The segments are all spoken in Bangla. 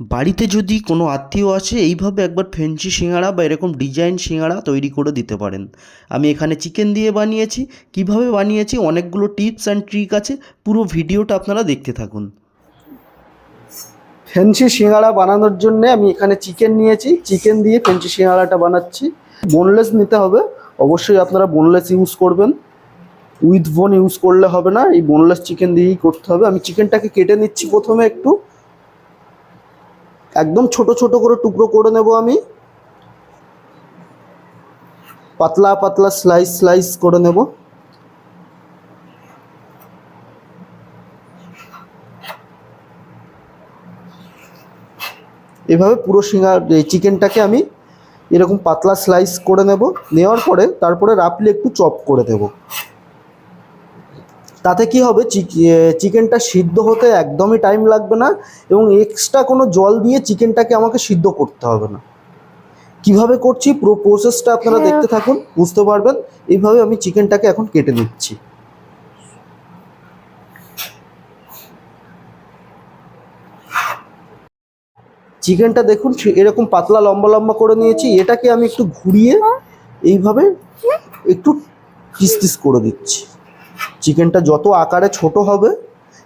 বাড়িতে যদি কোনো আত্মীয় আসে, এইভাবে একবার ফেন্সি সিঙাড়া বা এরকম ডিজাইন সিঙাড়া তৈরি করে দিতে পারেন। আমি এখানে চিকেন দিয়ে বানিয়েছি। কীভাবে বানিয়েছি? অনেকগুলো টিপস অ্যান্ড ট্রিক আছে। পুরো ভিডিওটা আপনারা দেখতে থাকুন। ফেন্সি সিঙ্গাড়া বানানোর জন্য আমি এখানে চিকেন নিয়েছি। চিকেন দিয়ে ফেন্সি সিঙ্গাড়াটা বানাচ্ছি। বোনলেস নিতে হবে। অবশ্যই আপনারা বোনলেস ইউজ করবেন। উইথ বোন ইউজ করলে হবে না। এই বোনলেস চিকেন দিয়েই করতে হবে। আমি চিকেনটাকে কেটে নিচ্ছি প্রথমে একটু। একদম ছোট ছোট করে টুকরো করে নেব আমি। পাতলা পাতলা স্লাইস স্লাইস করে নেব। এভাবে পুরো এই চিকেনটাকে আমি এরকম পাতলা স্লাইস করে নেব। নেওয়ার পরে তারপরে রাফলি একটু চপ করে দেব। তাতে কি হবে? চিকেনটা সিদ্ধ হতে একদমই টাইম লাগবে না এবং এক্সট্রা কোনো জল দিয়ে চিকেনটাকে আমাকে সিদ্ধ করতে হবে না। কীভাবে করছি? পুরো প্রসেসটা আপনারা দেখতে থাকুন বুঝতে পারবেন। এইভাবে আমি চিকেনটাকে এখন কেটে নিচ্ছি। চিকেনটা দেখুন এরকম পাতলা লম্বা লম্বা করে নিয়েছি। এটাকে আমি একটু ঘুরিয়ে এইভাবে একটু পিস পিস করে দিচ্ছি। চিকেনটা যত আকারে ছোট হবে,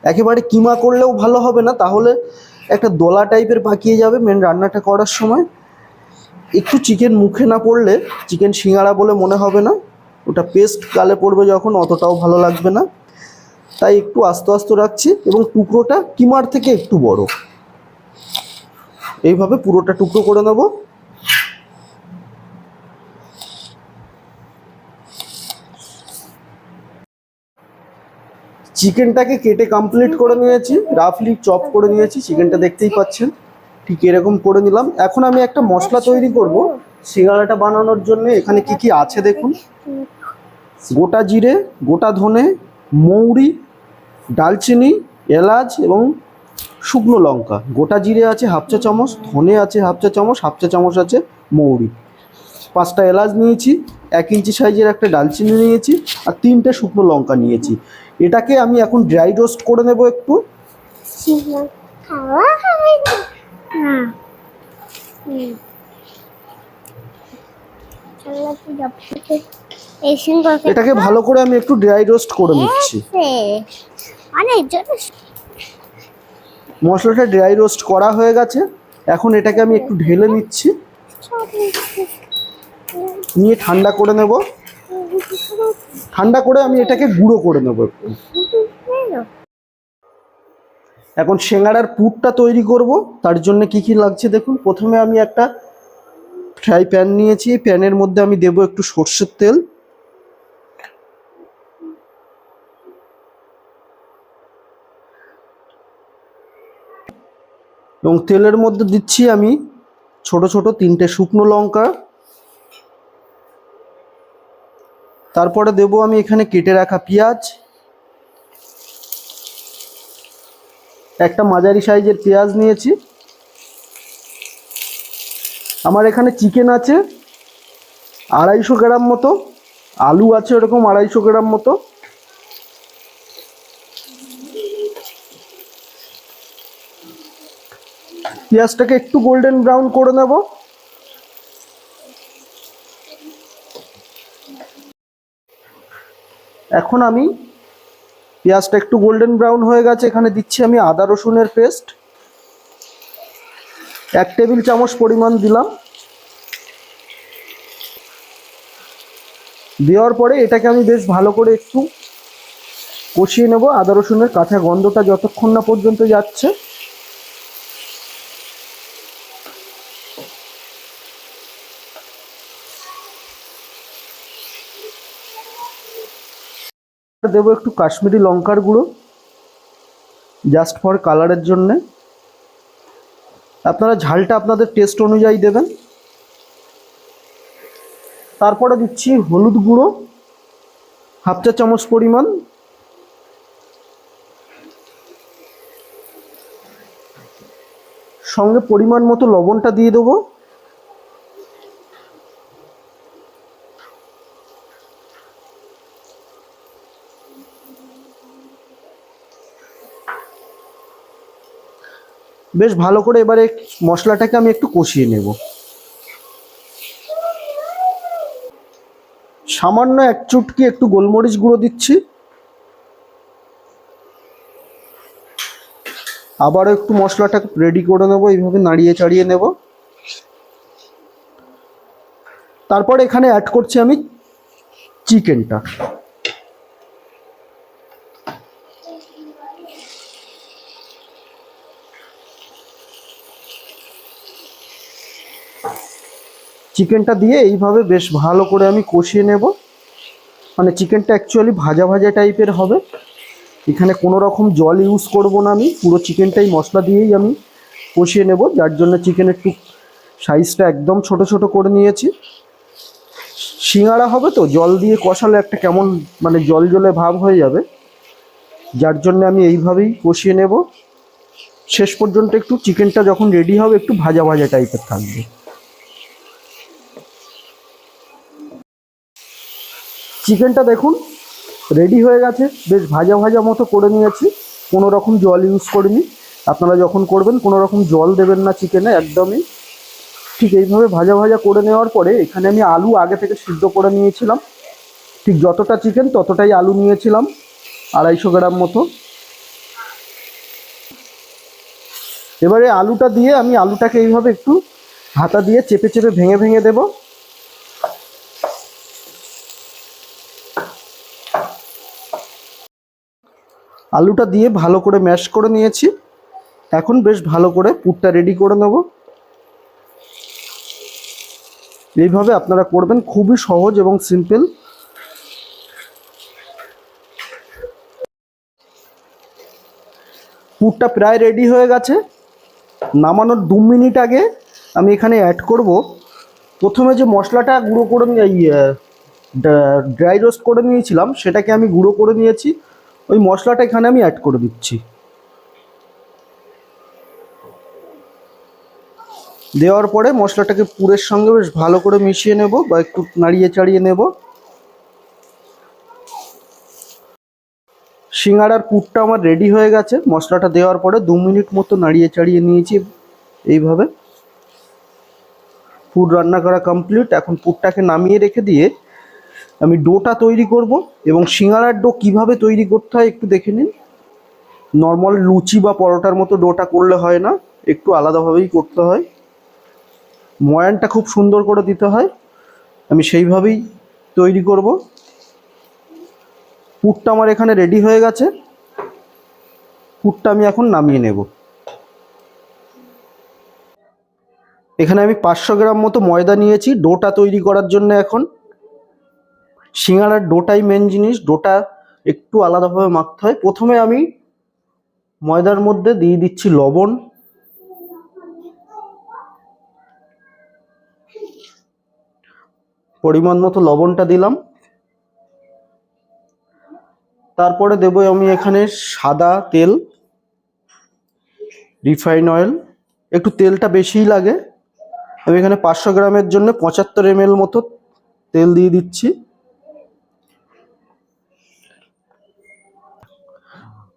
একেবারে কিমা করলেও ভালো হবে না, তাহলে একটা দোলা টাইপের পাকিয়ে যাবে মেন রান্নাটা করার সময়। একটু চিকেন মুখে না পড়লে চিকেন সিঙ্গাড়া বলে মনে হবে না, ওটা পেস্ট গালে পড়বে যখন, অতটাও ভালো লাগবে না। তাই একটু আস্তে আস্তে রাখছি এবং টুকরোটা কিমার থেকে একটু বড়। এইভাবে পুরোটা টুকরো করে নেব। চিকেনটাকে কেটে কমপ্লিট করে নিয়েছি রাফলি চপ করে নিয়েছি, চিকেনটা দেখতেই পাচ্ছেন। ঠিক এরকম করে নিলাম। এখন আমি একটা মশলা তৈরি করব, সিঙ্গাড়াটা বানানোর জন্য। এখানে কি কি আছে দেখুন? গোটা জিরে, গোটা ধনে, মৌরি, ডালচিনি, এলাচ এবং শুকনো লঙ্কা। গোটা জিরে আছে হাফ চা চামচ, ধনে আছে হাফ চা চামচ, হাফ চা চামচ আছে মৌরি। পাঁচটা এলাচ নিয়েছি, এক ইঞ্চি সাইজের একটা ডালচিনি নিয়েছি, আর তিনটে শুকনো লঙ্কা নিয়েছি। এটাকে আমি এখন ড্রাই রোস্ট করে নেব একটু। এটাকে ভালো করে আমি একটু ড্রাই রোস্ট করে নিচ্ছি। মশলাটা ড্রাই রোস্ট করা হয়ে গেছে। এখন এটাকে আমি একটু ঢেলে নিচ্ছি। নিয়ে ঠান্ডা করে নেব। ঠান্ডা করে আমি এটাকে গুঁড়ো করে নেব এখন সিঙ্গাড়ার পুরটা তৈরি করব। তার জন্য কি কি লাগছে দেখুন। প্রথমে আমি একটা ফ্রাই প্যান নিয়েছি। প্যানের মধ্যে আমি দেব একটু সর্ষের তেল। এবং তেলের মধ্যে দিচ্ছি আমি ছোট ছোট তিনটে শুকনো লঙ্কা। তারপরে দেব আমি এখানে কেটে রাখা পেঁয়াজ। একটা মাঝারি সাইজের পেঁয়াজ নিয়েছি। আমার এখানে চিকেন আছে, আড়াইশো গ্রাম মতো। আলু আছে ওরকম আড়াইশো গ্রাম মতো। পেঁয়াজটাকে একটু গোল্ডেন ব্রাউন করে নেব। এখন আমি পেঁয়াজটা একটু গোল্ডেন ব্রাউন হয়ে গেছে, এখানে দিচ্ছি আমি আদা রসুনের পেস্ট এক টেবিল চামচ পরিমাণ দিলাম। দেওয়ার পরে এটাকে আমি বেশ ভালো করে একটু কষিয়ে নেব। আদা রসুনের কাঁচা গন্ধটা যতক্ষণ না পর্যন্ত যাচ্ছে দেবো একটু কাশ্মীরি লঙ্কার গুঁড়ো জাস্ট ফর কালারের জন্যে। আপনারা ঝালটা আপনাদের টেস্ট অনুযায়ী দেবেন। তারপরে দিচ্ছি হলুদ গুঁড়ো, হাফ চা চামচ পরিমাণ। সঙ্গে পরিমাণ মতো লবণটা দিয়ে দেবো। বেশ ভালো করে এবারে মশলাটাকে আমি একটু কষিয়ে নেব। সামান্য এক চুটকি একটু গোলমরিচ গুঁড়ো দিচ্ছি। আবারও একটু মশলাটা রেডি করে নেব, এইভাবে নাড়িয়ে চাড়িয়ে নেব। তারপর এখানে অ্যাড করছি আমি চিকেনটা চিকেনটা দিয়ে এইভাবে বেশ ভালো করে আমি কষিয়ে নেব। মানে চিকেনটা অ্যাকচুয়ালি ভাজা ভাজা টাইপের হবে। এখানে কোনো রকম জল ইউজ করব না আমি, পুরো চিকেনটাই মশলা দিয়েই আমি কষিয়ে নেব, যার জন্য চিকেনের একটু সাইজটা একদম ছোট ছোট করে নিয়েছি। সিঙ্গারা হবে তো, জল দিয়ে কষালে একটা কেমন মানে জল জলে ভাব হয়ে যাবে। যার জন্য আমি এইভাবেই কষিয়ে নেব। শেষ পর্যন্ত একটু চিকেনটা যখন রেডি হবে, একটু ভাজা ভাজা টাইপের থাকবে। চিকেনটা দেখুন রেডি হয়ে গেছে। বেশ ভাজা ভাজা মতো করে নিয়েছি। কোনো রকম জল ইউজ করিনি। আপনারা যখন করবেন, কোনো রকম জল দেবেন না চিকেনে, একদমই। ঠিক এইভাবে ভাজা ভাজা করে নেওয়ার পরে, এখানে আমি আলু আগে থেকে সিদ্ধ করে নিয়েছিলাম। ঠিক যতটা চিকেন, ততটাই আলু নিয়েছিলাম, আড়াইশো গ্রাম মতো। এবারে আলুটা দিয়ে আমি আলুটাকে এইভাবে একটু হাতা দিয়ে চেপে চেপে ভেঙে ভেঙে দেবো। আলুটা দিয়ে ভালো করে ম্যাশ করে নিয়েছি। এখন বেশ ভালো করে পুরটা রেডি করে নেব। এইভাবে আপনারা করবেন, খুবই সহজ এবং সিম্পল পুরটা প্রায় রেডি হয়ে গেছে। নামানোর দু মিনিট আগে আমি এখানে অ্যাড করব। প্রথমে যে মশলাটা গুঁড়ো করে ড্রাই রোস্ট করে নিয়েছিলাম, সেটাকে আমি গুঁড়ো করে নিয়েছি। ওই মশলাটা এখানে আমি অ্যাড করে দিচ্ছি। দেওয়ার পরে মশলাটাকে পুরের সঙ্গে বেশ ভালো করে মিশিয়ে নেব বা একটু নাড়িয়ে চাড়িয়ে নেব। সিঙ্গারার পুরটা আমার রেডি হয়ে গেছে। মশলাটা দেওয়ার পরে দু মিনিট মতো নাড়িয়ে চাড়িয়ে নিয়েছি এইভাবে। পুর রান্না করা কমপ্লিট এখন পুরটাকে নামিয়ে রেখে দিয়ে আমি ডোটা তৈরি করব এবং সিঙ্গারার ডো কীভাবে তৈরি করতে হয় একটু দেখে নিন। নর্মাল লুচি বা পরোটার মতো ডোটা করলে হয় না, একটু আলাদাভাবেই করতে হয়। ময়ানটা খুব সুন্দর করে দিতে হয়। আমি সেইভাবেই তৈরি করব। পুরটা আমার এখানে রেডি হয়ে গেছে। পুরটা আমি এখন নামিয়ে নেব। এখানে আমি পাঁচশো গ্রাম মতো ময়দা নিয়েছি, ডোটা তৈরি করার জন্য এখন। সিঙ্গারার ডোটাই মেন জিনিস, ডোটা একটু আলাদাভাবে মাখতে হয়। প্রথমে আমি ময়দার মধ্যে দিয়ে দিচ্ছি লবণ। পরিমাণ মতো লবণটা দিলাম। তারপরে দেবো আমি এখানে সাদা তেল, রিফাইন অয়েল। একটু তেলটা বেশিই লাগে। আমি এখানে পাঁচশো গ্রামের জন্য পঁচাত্তর এম মতো তেল দিয়ে দিচ্ছি।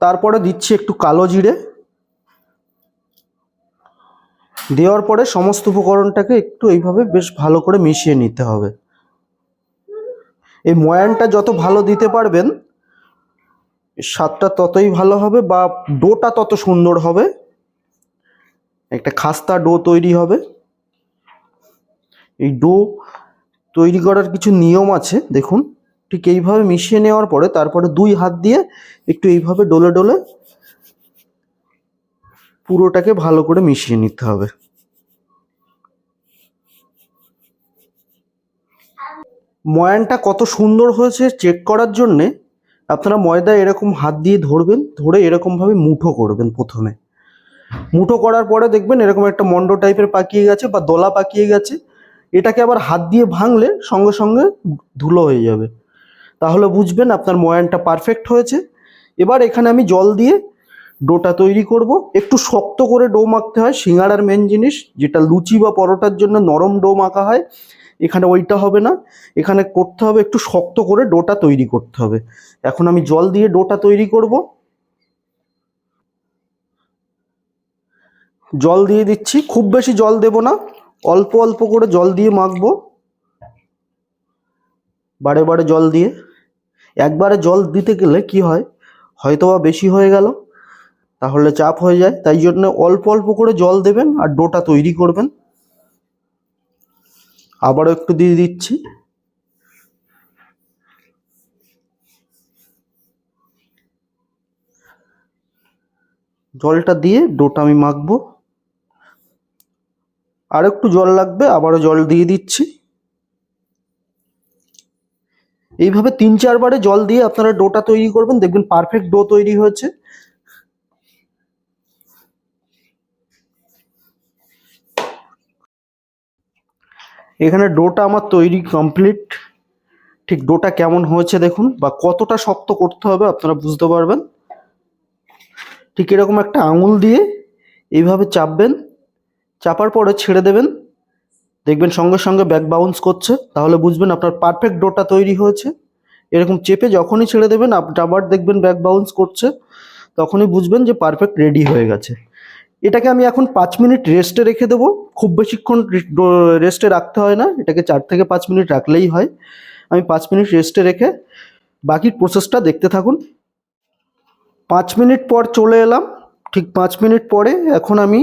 তারপরে দিচ্ছি একটু কালো জিরে। দেওয়ার পরে সমস্ত উপকরণটাকে একটু এইভাবে বেশ ভালো করে মিশিয়ে নিতে হবে। এই ময়ানটা যত ভালো দিতে পারবেন, স্বাদটা ততই ভালো হবে বা ডোটা তত সুন্দর হবে। একটা খাস্তা ডো তৈরি হবে। এই ডো তৈরি করার কিছু নিয়ম আছে, দেখুন। ঠিক এইভাবে মিশিয়ে নেওয়ার পরে তারপরে দুই হাত দিয়ে একটু এইভাবে ডলে ডলে পুরোটাকে ভালো করে মিশিয়ে নিতে হবে। ময়ানটা কত সুন্দর হয়েছে চেক করার জন্যে। আপনারা ময়দা এরকম হাত দিয়ে ধরবেন, ধরে এরকমভাবে মুঠো করবেন প্রথমে। মুঠো করার পরে দেখবেন এরকম একটা মন্ড টাইপের পাকিয়ে গেছে বা দোলা পাকিয়ে গেছে। এটাকে আবার হাত দিয়ে ভাঙলে সঙ্গে সঙ্গে ধুলো হয়ে যাবে। তাহলে বুঝবেন আপনার ময়ানটা পারফেক্ট হয়েছে। এবার এখানে আমি জল দিয়ে ডোটা তৈরি করব। একটু শক্ত করে ডো মাখতে হয় সিঙ্গাড়ার মেন জিনিস, যেটা লুচি বা পরোটার জন্য নরম ডো মাখা হয়। এখানে ওইটা হবে না। এখানে করতে হবে একটু শক্ত করে ডোটা তৈরি করতে হবে। এখন আমি জল দিয়ে ডোটা তৈরি করব। জল দিয়ে দিচ্ছি। খুব বেশি জল দেব না। অল্প অল্প করে জল দিয়ে মাখবো। বারে বারে জল দিয়ে। একবারে জল দিতে গেলে কি হয়? হয়তোবা বেশি হয়ে গেল। তাহলে চাপ হয়ে যায়। তাই জন্য অল্প অল্প করে জল দেবেন আর ডোটা তৈরি করবেন। আবারও একটু দিয়ে দিচ্ছি। জলটা দিয়ে ডোটা আমি মাখবো। আর একটু জল লাগবে, আবারও জল দিয়ে দিচ্ছি। এইভাবে তিন চারবারে জল দিয়ে আপনারা ডোটা তৈরি করবেন, দেখবেন পারফেক্ট ডো তৈরি হয়েছে। এখানে ডোটা আমার তৈরি কমপ্লিট ঠিক ডোটা কেমন হয়েছে দেখুন, বা কতটা শক্ত করতে হবে আপনারা বুঝতে পারবেন। ঠিক এরকম একটা আঙুল দিয়ে এইভাবে চাপবেন, চাপার পরে ছেড়ে দেবেন। দেখবেন সঙ্গে সঙ্গে ব্যাক বাউন্স করছে, তাহলে বুঝবেন আপনার পারফেক্ট ডোটা তৈরি হয়েছে। এরকম চেপে যখনই ছেড়ে দেবেন আবার দেখবেন ব্যাক বাউন্স করছে, তখনই বুঝবেন যে পারফেক্ট রেডি হয়ে গেছে। এটাকে আমি এখন পাঁচ মিনিট রেস্টে রেখে দেবো। খুব বেশিক্ষণ রেস্টে রাখতে হয় না, এটাকে চার থেকে পাঁচ মিনিট রাখলেই হয়। আমি পাঁচ মিনিট রেস্টে রেখে বাকি প্রসেসটা দেখতে থাকুন। পাঁচ মিনিট পর চলে এলাম। ঠিক পাঁচ মিনিট পরে এখন আমি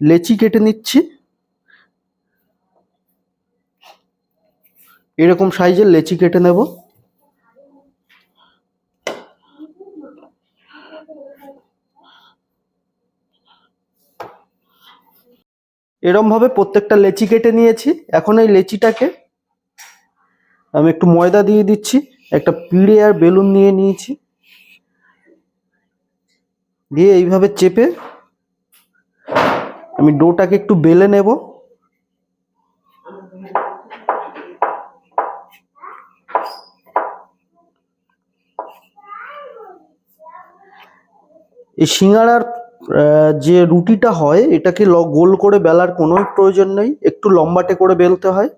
লেচি কেটে নিচ্ছি। এরকম সাইজের লেচি কেটে নেব। এরমভাবে প্রত্যেকটা লেচি কেটে নিয়েছি। এখন এই লেচিটাকে আমি একটু ময়দা দিয়ে দিচ্ছি, একটা পিড়ে আর বেলুন নিয়ে নিয়েছি। দিয়ে এইভাবে চেপে আমি ডোটাকে একটু বেলে নেব। এই সিঙ্গাড়ার যে রুটিটা হয়, এটাকে গোল করে বেলার কোনো প্রয়োজন নেই, একটু লম্বাটে করে বেলতে হয়।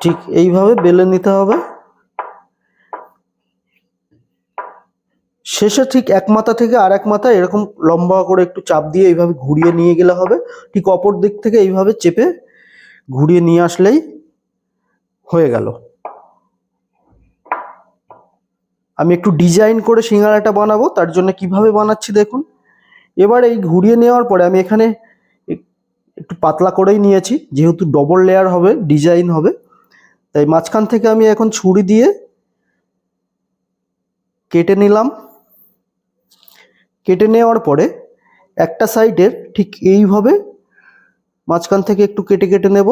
ঠিক এইভাবে বেলে নিতে হবে। শেষে ঠিক এক মাথা থেকে আর এক মাথা এরকম লম্বা করে একটু চাপ দিয়ে এইভাবে ঘুরিয়ে নিয়ে গেলে হবে। ঠিক অপর দিক থেকে এইভাবে চেপে ঘুরিয়ে নিয়ে আসলেই হয়ে গেল। আমি একটু ডিজাইন করে সিঙ্গারাটা বানাবো, তার জন্য কীভাবে বানাচ্ছি দেখুন। এবার এই ঘুরিয়ে নেওয়ার পরে আমি এখানে একটু পাতলা করেই নিয়েছি, যেহেতু ডবল লেয়ার হবে ডিজাইন হবে। তাই মাঝখান থেকে আমি এখন ছুরি দিয়ে কেটে নিলাম। কেটে নেওয়ার পরে একটা সাইডের ঠিক এইভাবে মাঝখান থেকে একটু কেটে কেটে নেব।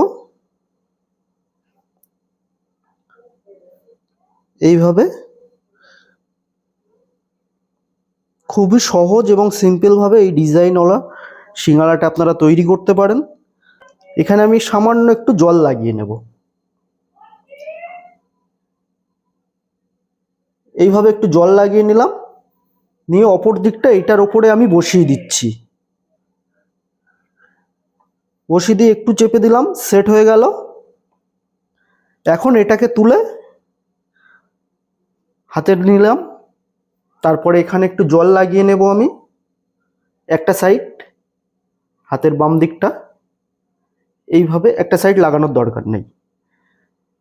এইভাবে খুবই সহজ এবং সিম্পলভাবে এই ডিজাইনওয়ালা সিঙ্গারাটা আপনারা তৈরি করতে পারেন। এখানে আমি সামান্য একটু জল লাগিয়ে নেব। এইভাবে একটু জল লাগিয়ে নিলাম। নিয়ে অপর দিকটা এটার ওপরে আমি বসিয়ে দিচ্ছি। বসিয়ে দিয়ে একটু চেপে দিলাম, সেট হয়ে গেল। এখন এটাকে তুলে হাতে নিলাম। তারপরে এখানে একটু জল লাগিয়ে নেব আমি। একটা সাইড হাতের বাম দিকটা। এইভাবে একটা সাইড লাগানোর দরকার নেই।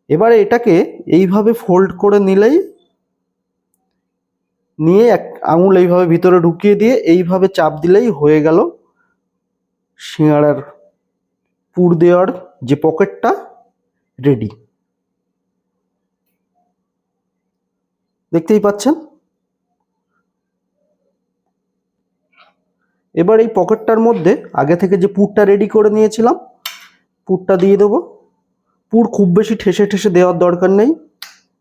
এবারে এটাকে এইভাবে ফোল্ড করে নিলেই, নিয়ে এক আঙুল এইভাবে ভিতরে ঢুকিয়ে দিয়ে এইভাবে চাপ দিলেই হয়ে গেল সিঙ্গাড়ার পুর দেওয়ার যে পকেটটা রেডি দেখতেই পাচ্ছেন? এবার এই পকেটটার মধ্যে আগে থেকে যে পুরটা রেডি করে নিয়েছিলাম, পুরটা দিয়ে দেবো। পুর খুব বেশি ঠেসে ঠেসে দেওয়ার দরকার নেই।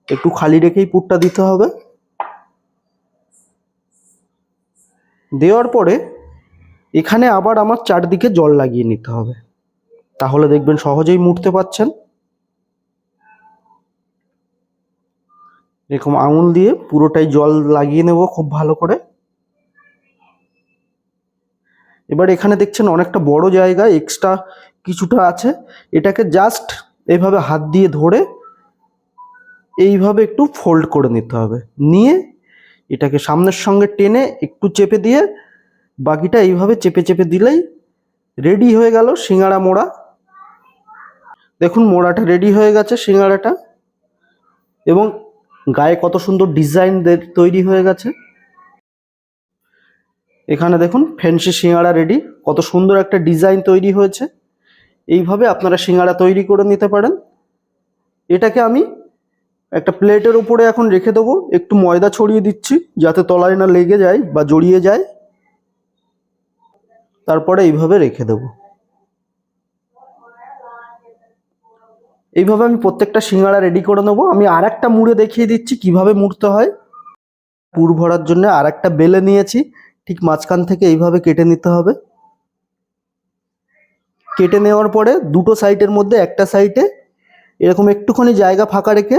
একটু খালি রেখেই পুরটা দিতে হবে। দেওয়ার পরে এখানে আবার আমার চারদিকে জল লাগিয়ে নিতে হবে। তাহলে দেখবেন সহজেই মুড়তে পাচ্ছেন। এরকম আঙুল দিয়ে পুরোটাই জল লাগিয়ে নেব খুব ভালো করে। এবার এখানে দেখছেন অনেকটা বড় জায়গা এক্সট্রা কিছুটা আছে। এটাকে জাস্ট এইভাবে হাত দিয়ে ধরে এইভাবে একটু ফোল্ড করে নিতে হবে। নিয়ে এটাকে সামনের সঙ্গে টেনে একটু চেপে দিয়ে বাকিটা এইভাবে চেপে চেপে দিলেই রেডি হয়ে গেল সিঙ্গাড়া মোড়া। দেখুন মোড়াটা রেডি হয়ে গেছে সিঙ্গাড়াটা। এবং গায়ে কত সুন্দর ডিজাইন তৈরি হয়ে গেছে। এখানে দেখুন ফ্যান্সি সিঙ্গাড়া রেডি। কত সুন্দর একটা ডিজাইন তৈরি হয়েছে। এইভাবে আপনারা সিঙ্গাড়া তৈরি করে নিতে পারেন। এটাকে আমি একটা প্লেটের উপরে এখন রেখে দেবো। একটু ময়দা ছড়িয়ে দিচ্ছি যাতে তলায় না লেগে যায় বা জড়িয়ে যায়। তারপরে এইভাবে রেখে দেবো। এইভাবে আমি প্রত্যেকটা সিঙ্গাড়া রেডি করে নেব। আমি আর একটা মুড়ে দেখিয়ে দিচ্ছি কীভাবে মুড়তে হয়। পুর ভরার জন্য আর একটা বেলে নিয়েছি। ঠিক মাঝখান থেকে এইভাবে কেটে নিতে হবে। কেটে নেওয়ার পরে দুটো সাইডের মধ্যে একটা সাইডে এরকম একটুখানি জায়গা ফাঁকা রেখে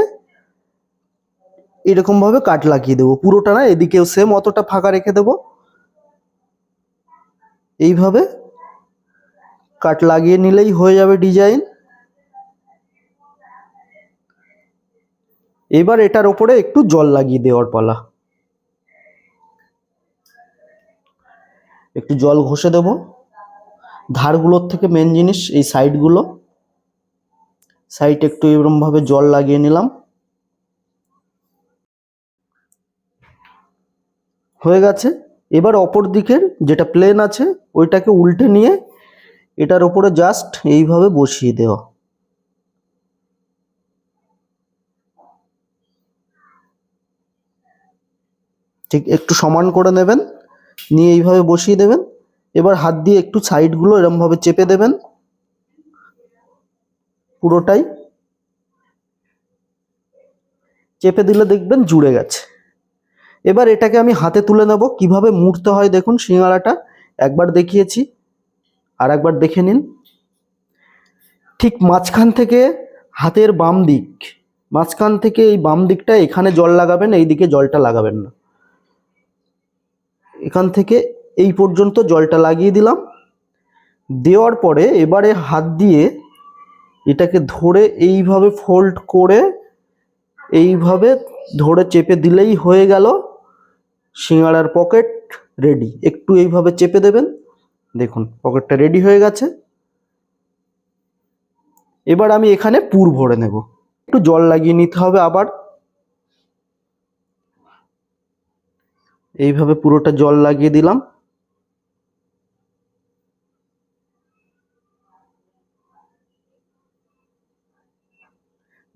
এরকমভাবে কাট লাগিয়ে দেবো। পুরোটা না, এদিকেও সেম অতটা ফাঁকা রেখে দেবো। এইভাবে কাট লাগিয়ে নিলেই হয়ে যাবে ডিজাইন। এবার এটার ওপরে একটু জল লাগিয়ে দেওয়ার পালা। একটু জল ঘষে দেব। ধারগুলোর থেকে মেন জিনিস এই সাইডগুলো সাইড একটু এরকমভাবে জল লাগিয়ে নিলাম। হয়ে গেছে। এবার অপর দিকের যেটা প্লেন আছে, ওইটাকে উল্টে নিয়ে এটার ওপরে জাস্ট এইভাবে বসিয়ে দেওয়া। ঠিক একটু সমান করে নেবেন। নিয়ে এইভাবে বসিয়ে দেবেন। এবার হাত দিয়ে একটু সাইডগুলো এরমভাবে চেপে দেবেন। পুরোটাই চেপে দিলে দেখবেন জুড়ে গেছে। এবার এটাকে আমি হাতে তুলে নেব। কীভাবে মুড়তে হয় দেখুন সিঙ্গাড়াটা একবার দেখিয়েছি আর একবার দেখে নিন। ঠিক মাঝখান থেকে হাতের বাম দিক, মাঝখান থেকে এই বাম দিকটা এখানে জল লাগাবেন এই দিকে জলটা লাগাবেন না। এখান থেকে এই পর্যন্ত জলটা লাগিয়ে দিলাম। দেওয়ার পরে এবারে হাত দিয়ে এটাকে ধরে এইভাবে ফোল্ড করে এইভাবে ধরে চেপে দিলেই হয়ে গেল। সিঙ্গাড়ার পকেট রেডি একটু এইভাবে চেপে দেবেন। দেখুন, পকেটটা রেডি হয়ে গেছে। এবার আমি এখানে পুর ভরে নেব। একটু জল লাগিয়ে নিতে হবে আবার। এইভাবে পুরোটা জল লাগিয়ে দিলাম।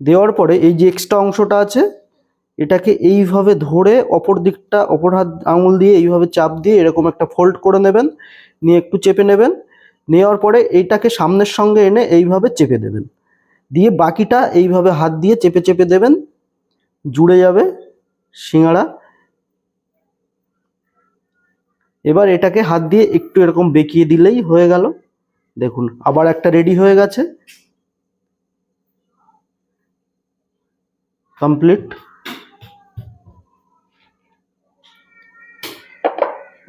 দেওয়ার পরে এই যে এক্সট্রা অংশটা আছে, এটাকে এইভাবে ধরে অপর দিকটা, অপর হাত আঙুল দিয়ে এইভাবে চাপ দিয়ে এরকম একটা ফোল্ড করে নেবেন, নিয়ে একটু চেপে নেবেন। নেওয়ার পরে এইটাকে সামনের সঙ্গে এনে এইভাবে চেপে দেবেন। দিয়ে বাকিটা এইভাবে হাত দিয়ে চেপে চেপে দেবেন। জুড়ে যাবে সিঙ্গাড়া এবার এটাকে হাত দিয়ে একটু এরকম বেঁকিয়ে দিলেই হয়ে গেল। দেখুন, আবার একটা রেডি হয়ে গেছে। কমপ্লিট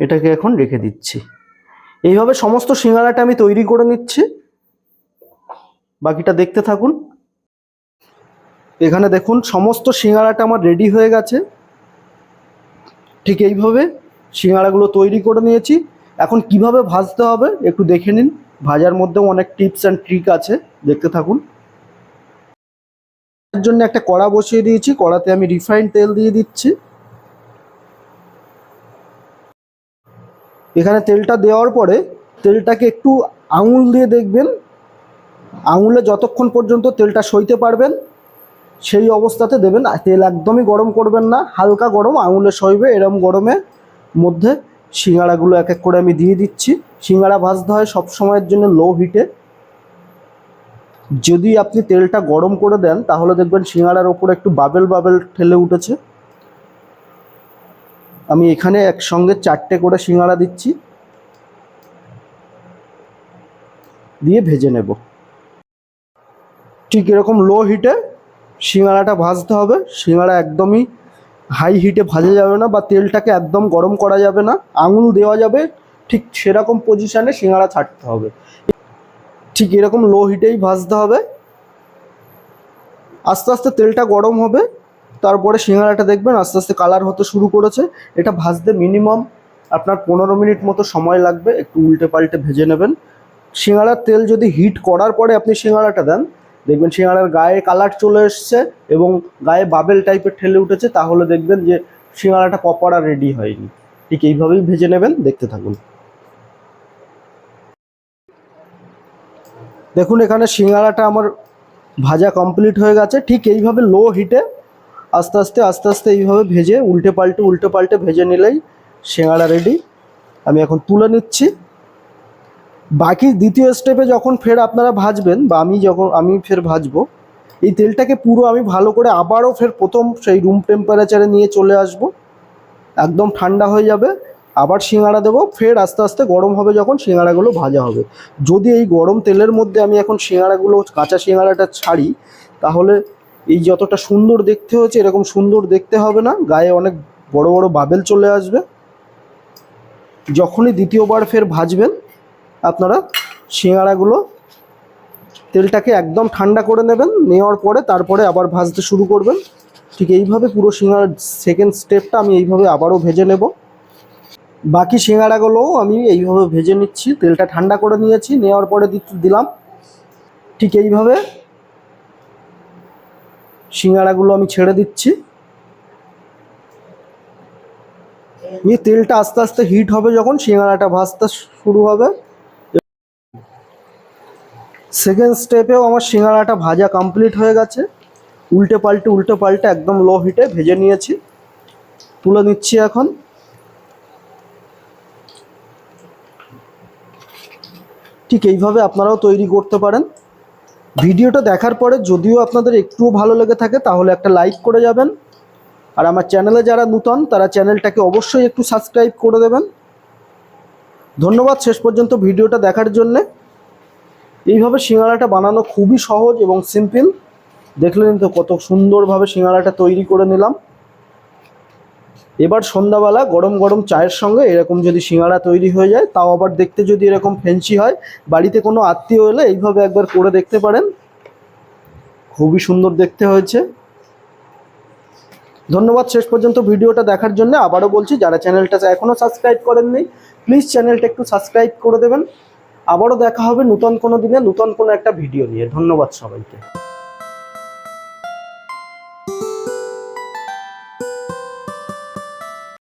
এটাকে এখন রেখে দিচ্ছি। এইভাবে সমস্ত সিঙ্গারাটা আমি তৈরি করে নিচ্ছি। বাকিটা দেখতে থাকুন। এখানে দেখুন, সমস্ত সিঙ্গারাটা আমার রেডি হয়ে গেছে। ঠিক এইভাবে সিঙ্গারাগুলো তৈরি করে নিয়েছি। এখন কীভাবে ভাজতে হবে একটু দেখে নিন। ভাজার মধ্যেও অনেক টিপস অ্যান্ড ট্রিক আছে, দেখতে থাকুন। এর জন্য একটা কড়া বসিয়ে দিয়েছি, কড়াতে আমি রিফাইন্ড তেল দিয়ে দিচ্ছি। এখানে তেলটা দেওয়ার পরে তেলটাকে একটু আঙুল দিয়ে দেখবেন। আঙুলে যতক্ষণ পর্যন্ত তেলটা সইতে পারবেন, সেই অবস্থাতে দেবেন। তেল একদমই গরম করবেন না, হালকা গরম আঙুলে সইবে, এরম গরমে মধ্যে সিঙ্গাড়াগুলো এক এক করে আমি দিয়ে দিচ্ছি। সিঙ্গাড়া ভাজতে হয় সব সময়ের জন্য লো হিটে যদি আপনি তেলটা গরম করে দেন, তাহলে দেখবেন সিঙ্গাড়ার ওপরে একটু বাবেল বাবেল ঠেলে উঠেছে। আমি এখানে একসঙ্গে চারটে করে সিঙ্গাড়া দিচ্ছি। দিয়ে ভেজে নেব। ঠিক এরকম লো হিটে সিঙ্গাড়াটা ভাজতে হবে। সিঙ্গাড়া একদমই হাই হিটে ভাজা যাবে না বা তেলটাকে একদম গরম করা যাবে না, আঙুল দেওয়া যাবে, ঠিক সেরকম পজিশানে সিঙ্গাড়া ছাড়তে হবে। ঠিক এরকম লো হিটেই ভাজতে হবে। আস্তে আস্তে তেলটা গরম হবে, তারপরে সিঙ্গাড়াটা দেখবেন আস্তে আস্তে কালার হতে শুরু করেছে। এটা ভাজতে মিনিমাম আপনার পনেরো মিনিট মতো সময় লাগবে, একটু উল্টে পাল্টে ভেজে নেবেন। সিঙ্গাড়ার তেল যদি হিট করার পরে আপনি সিঙ্গাড়াটা দেন দেখবেন সিঙ্গাড়ার গায়ে কালার চলে এসছে এবং গায়ে বাবেল টাইপের ঠেলে উঠেছে, তাহলে দেখবেন যে সিঙ্গাড়াটা পপড়া রেডি হয়নি। ঠিক এইভাবেই ভেজে নেবেন, দেখতে থাকুন। দেখুন, এখানে সিঙ্গাড়াটা আমার ভাজা কমপ্লিট হয়ে গেছে। ঠিক এইভাবে লো হিটে আস্তে আস্তে আস্তে আস্তে এইভাবে ভেজে উল্টে পাল্টে উল্টে পাল্টে ভেজে নিলেই সিঙ্গাড়া রেডি আমি এখন তুলে নিচ্ছি। বাকি দ্বিতীয় স্টেপে যখন ফের আপনারা ভাজবেন বা আমি যখন, আমি ফের ভাজবো, এই তেলটাকে পুরো আমি ভালো করে আবারও ফের প্রথম সেই রুম টেম্পারেচারে নিয়ে চলে আসব। একদম ঠান্ডা হয়ে যাবে। আবার সিঙ্গাড়া দেবো। ফের আস্তে আস্তে গরম হবে যখন সিঙ্গাড়াগুলো ভাজা হবে। যদি এই গরম তেলের মধ্যে আমি এখন সিঙ্গাড়াগুলো, কাঁচা সিঙ্গাড়াটা ছাড়ি, তাহলে এই যতটা সুন্দর দেখতে হচ্ছে এরকম সুন্দর দেখতে হবে না। গায়ে অনেক বড় বড় বাবেল চলে আসবে। যখনই দ্বিতীয়বার ফের ভাজবেন আপনারা সিঙ্গাড়াগুলো তেলটাকে একদম ঠান্ডা করে নেবেন, নেওয়ার পরে তারপরে আবার ভাজতে শুরু করবেন। ঠিক এইভাবে পুরো সিঙ্গাড়ার সেকেন্ড স্টেপটা আমি এইভাবে আবারও ভেজে নেব। বাকি সিঙ্গাড়াগুলোও আমি এইভাবে ভেজে নিচ্ছি, তেলটা ঠান্ডা করে নিয়েছি, নেওয়ার পরে দিলাম। ঠিক এইভাবে সিঙ্গাড়াগুলো আমি ছেড়ে দিচ্ছি। নিয়ে তেলটা আস্তে আস্তে হিট হবে যখন, সিঙ্গাড়াটা ভাজতে শুরু হবে। সেকেন্ড স্টেপেও আমার সিঙ্গাড়াটা ভাজা কমপ্লিট হয়ে গেছে। উল্টে পাল্টে উল্টে পাল্টে একদম লো হিটে ভেজে নিয়েছি। তুলে নিচ্ছি এখন। ঠিক এইভাবে আপনারাও তৈরি করতে পারেন। ভিডিওটা দেখার পরে যদিও আপনাদের একটুও ভালো লেগে থাকে, তাহলে একটা লাইক করে যাবেন। আর আমার চ্যানেলে যারা নূতন, তারা চ্যানেলটাকে অবশ্যই একটু সাবস্ক্রাইব করে দেবেন। ধন্যবাদ শেষ পর্যন্ত ভিডিওটা দেখার জন্যে। এইভাবে সিঙ্গাড়াটা বানানো খুবই সহজ এবং সিম্পল। দেখলেন তো কত সুন্দরভাবে সিঙ্গাড়াটা তৈরি করে নিলাম। এবার সন্ধ্যাবেলা গরম গরম চায়ের সঙ্গে এরকম যদি সিঙ্গাড়া তৈরি হয়ে যায়, তাও আবার দেখতে যদি এরকম ফেন্সি হয়, বাড়িতে কোনো আত্মীয় এলে এইভাবে একবার করে দেখতে পারেন। খুবই সুন্দর দেখতে হয়েছে। ধন্যবাদ শেষ পর্যন্ত ভিডিওটা দেখার জন্য। আবারও বলছি, যারা চ্যানেলটা এখনও সাবস্ক্রাইব করেননি প্লিজ চ্যানেলটা একটু সাবস্ক্রাইব করে দেবেন। আবারও দেখা হবে নূতন কোনো দিনে নূতন কোনো একটা ভিডিও নিয়ে। ধন্যবাদ সবাইকে।